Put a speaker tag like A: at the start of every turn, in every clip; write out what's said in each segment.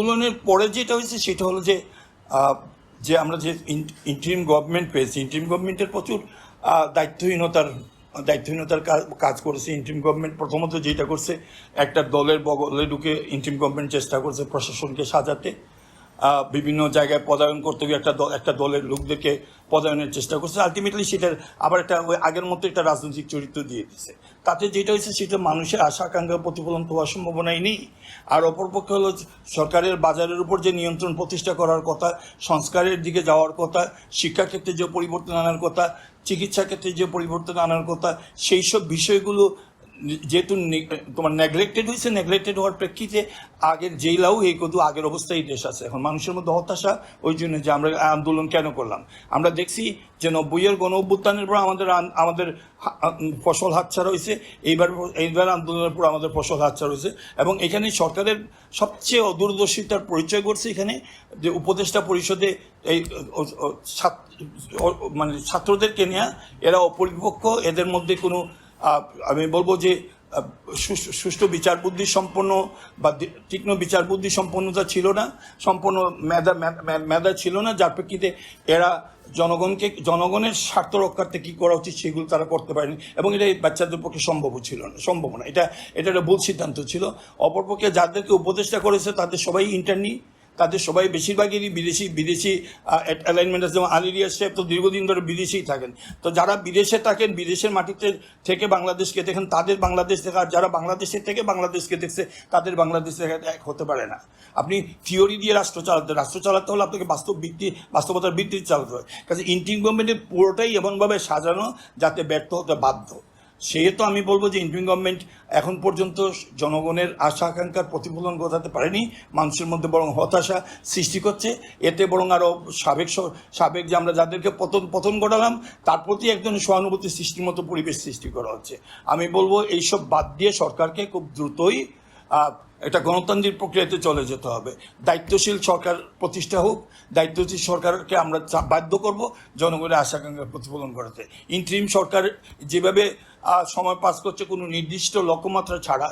A: আন্দোলনের পরে যেটা হয়েছে সেটা হলো যে যে আমরা যে ইন্টারিম গভর্নমেন্ট পেয়েছি ইন্টারিম গভর্নমেন্টের প্রচুর দায়িত্বহীনতার দায়িত্বহীনতার কাজ করেছে। ইন্টারিম গভর্নমেন্ট প্রথমত যেটা করছে, একটা দলের বগলে ঢুকে ইন্টারিম গভর্নমেন্ট চেষ্টা করছে প্রশাসনকে সাজাতে। বিভিন্ন জায়গায় পদায়ন করতে গিয়ে একটা একটা দলের লোকদেরকে পদায়নের চেষ্টা করছে। আলটিমেটলি সেটার আবার একটা ওই আগের মতো একটা রাজনৈতিক চরিত্র দিয়ে দিচ্ছে তাতে যেটা হয়েছে সেটা মানুষের আশা আকাঙ্ক্ষা প্রতিফলন হওয়ার সম্ভাবনাই নেই। আর অপরপক্ষে হলো সরকারের বাজারের উপর যে নিয়ন্ত্রণ প্রতিষ্ঠা করার কথা, সংস্কারের দিকে যাওয়ার কথা, শিক্ষাক্ষেত্রে যে পরিবর্তন আনার কথা চিকিৎসা ক্ষেত্রে যে পরিবর্তন আনার কথা সেই সব বিষয়গুলো যেহেতু তোমার নেগলেক্টেড হয়েছে নেগলেক্টেড হওয়ার প্রেক্ষিতে আগের জেলাও এই কত আগের অবস্থায় দেশ আছে। এখন মানুষের মধ্যে হতাশা, ওই জন্য যে আমরা আন্দোলন কেন করলাম? আমরা দেখছি যে নব্বইয়ের গণ অভ্যুত্থানের পর আমাদের আমাদের ফসল হাতছাড়া হয়েছে, এইবার এইবার আন্দোলনের পর আমাদের ফসল হাতছাড়া হয়েছে এবং এখানে সরকারের সবচেয়ে অদূরদর্শিতার পরিচয় করছে এখানে যে উপদেষ্টা পরিষদে এই মানে ছাত্রদেরকে নেওয়া এরা অপরিপক্ষ এদের মধ্যে কোনো আমি বলব যে সুষ্ঠু- বিচার বুদ্ধি সম্পন্ন বা তীক্ষ্ণ বিচার বুদ্ধি সম্পন্নতা ছিল না, সম্পন্ন মেধা মেধা ছিল না, যার প্রেক্ষিতে এরা জনগণকে, জনগণের স্বার্থ রক্ষার্থে কী করা উচিত সেগুলো তারা করতে পারেনি এবং এটা বাচ্চাদের পক্ষে সম্ভব ছিল না সম্ভব না। এটা এটা একটা ভুল সিদ্ধান্ত ছিল। অপরপক্ষে যাদেরকে উপদেষ্টা করেছে তাদের সবাই ইন্টারনি তাদের সবাই বেশিরভাগেরই বিদেশি বিদেশি অ্যালাইনমেন্ট আছে। যেমন আলিরিয়া সাহেব তো দীর্ঘদিন ধরে বিদেশেই থাকেন। তো যারা বিদেশে থাকেন, বিদেশের মাটিতে থেকে বাংলাদেশকে দেখেন, তাদের বাংলাদেশ দেখা আর যারা বাংলাদেশের থেকে বাংলাদেশকে দেখছে, তাদের বাংলাদেশ দেখা এক হতে পারে না। আপনি থিওরি দিয়ে রাষ্ট্র চালাতে রাষ্ট্র চালাতে হলে আপনাকে বাস্তব ভিত্তি, বাস্তবতার ভিত্তিতে চালাতে হয়। কাজে ইন্টিং গভর্নমেন্টের পুরোটাই এমনভাবে সাজানো যাতে ব্যর্থ হতে বাধ্য। সেহেতু আমি বলব যে ইন্ডিয়ান গভর্নমেন্ট এখন পর্যন্ত জনগণের আশা, আকাঙ্ক্ষার প্রতিফলন ঘটাতে পারেনি, মানুষের মধ্যে বরং হতাশা সৃষ্টি করছে। এতে বরং আরও সাবেক সাবেক যে আমরা যাদেরকে পতন পতন ঘটালাম, তার প্রতি একজন সহানুভূতি সৃষ্টির মতো পরিবেশ সৃষ্টি করা হচ্ছে। আমি বলব এইসব বাদ দিয়ে সরকারকে খুব দ্রুতই একটা গণতান্ত্রিক প্রক্রিয়াতে চলে যেতে হবে। দায়িত্বশীল সরকার প্রতিষ্ঠা হোক, দায়িত্বশীল সরকারকে আমরা বাধ্য করব জনগণের আশাকাঙ্ক্ষা প্রতিফলন করাতে ইন্টারিম সরকার যেভাবে সময় পাস করছে, কোনো নির্দিষ্ট লক্ষ্যমাত্রা ছাড়া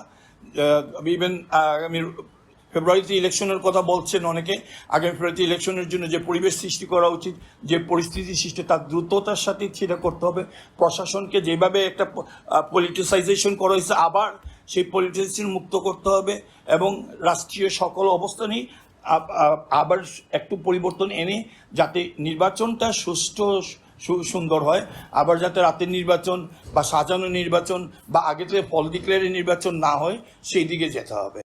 A: ইভেন আগামী ফেব্রুয়ারিতে ইলেকশনের কথা বলছেন অনেকে, আগামী ফেব্রুয়ারিতে ইলেকশনের জন্য যে পরিবেশ সৃষ্টি করা উচিত, যে পরিস্থিতি সৃষ্টি, তার দ্রুততার সাথে সেটা করতে হবে। প্রশাসনকে যেভাবে একটা পলিটিসাইজেশন করা হয়েছে, আবার সেই পলিটিসাইজেশন মুক্ত করতে হবে এবং রাষ্ট্রীয় সকল অবস্থানেই আব- আব- আবার একটু পরিবর্তন এনে যাতে নির্বাচনটা সুষ্ঠু সুন্দর হয়, আবার যাতে রাতের নির্বাচন বা সাজানো নির্বাচন বা আগে থেকে ফল নির্বাচন না হয়, সেই দিকে যেতে হবে।